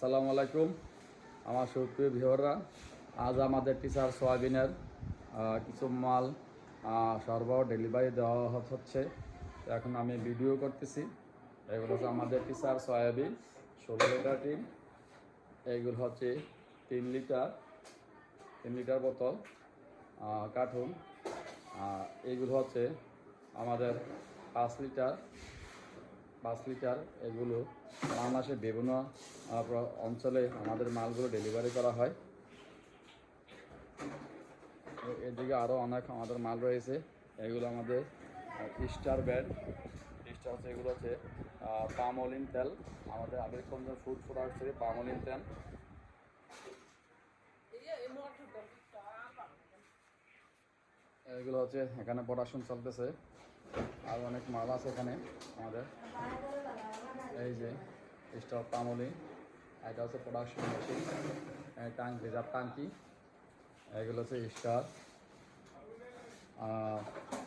আসসালামু আলাইকুম। আমার সুপ্রিয় ভিওররা আজ আমাদের টিচার সয়াবিনের কিছু মাল সরবরাহ ডেলিভারি দেওয়া হচ্ছে। এখন আমি ভিডিও করতেছি। এগুলো হচ্ছে আমাদের টিচার সয়াবিন, ষোলো লিটার টিন এইগুলো হচ্ছে তিন লিটার তিন লিটার বোতল কার্টুন। আর এইগুলো হচ্ছে আমাদের পাঁচ লিটার পাঁচ লিটার এগুলো বাংলাদেশের বিভিন্ন অঞ্চলে আমাদের মালগুলো ডেলিভারি করা হয়। এদিকে আরও অনেক আমাদের মাল রয়েছে। এগুলো আমাদের স্টার ব্যান্ড স্টার এগুলো হচ্ছে পামলিন তেল। আমাদের আবেগগঞ্জ ফুড প্রোডাক্ট থেকে পামলিন তেল। এগুলো হচ্ছে এখানে প্রোডাকশন চলতেছে। আর অনেক মাল আছে এখানে আমাদের। এই যে, স্টক পামলি এটা হচ্ছে প্রোডাকশন মেশিন ট্যাঙ্ক রিজার্ভ ট্যাঙ্কি এগুলো হচ্ছে স্টার।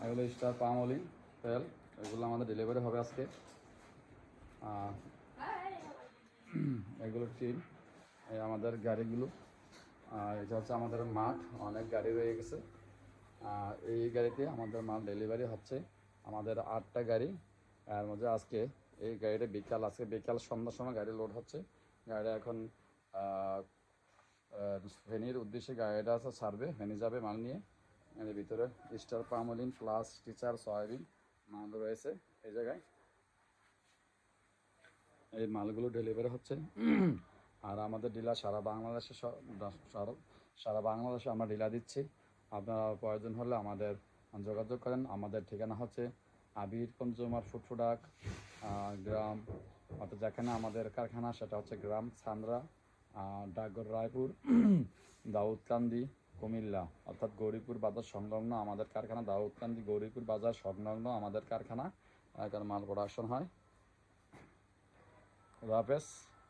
এগুলো স্টার পামলি তেল। এগুলো আমাদের ডেলিভারি হবে আজকে। এগুলো টিম এই আমাদের গাড়িগুলো। আর এটা হচ্ছে আমাদের মাঠ। অনেক গাড়ি রয়ে গেছে। এই গাড়িতে আমাদের মাল ডেলিভারি হচ্ছে। আমাদের আটটা গাড়ি। এর মধ্যে আজকে এই গাড়িটা বিকাল আজকে বিকাল সন্ধ্যার সময় গাড়ি লোড হচ্ছে। গাড়িটা এখন আহ, উদ্দেশ্যে গাড়িটা আছে সার্ভে ফেনী যাবে মাল নিয়ে। এর ভিতরে star palmolein plus teacher soybean মাল রয়েছে এই জায়গায়। এই মালগুলো ডেলিভারি হচ্ছে। আর আমাদের ডিলার সারা বাংলাদেশে সারা বাংলাদেশে আমরা ডিলার দিচ্ছি। আপনারা প্রয়োজন হলে আমাদের যোগাযোগ করেন। আমাদের ঠিকানা হচ্ছে আবির কনজুমার ফুড গ্রাম, অর্থাৎ যেখানে আমাদের কারখানা, সেটা হচ্ছে গ্রাম সান্দ্রা ডাকঘর রায়পুর, দাউদকান্দি, কুমিল্লা, অর্থাৎ গৌরীপুর বাজার সংলগ্ন আমাদের কারখানা, দাউদকান্দি, গৌরীপুর বাজার সংলগ্ন আমাদের কারখানা। এখানে মাল প্রোডাকশন হয়। হাফেজ।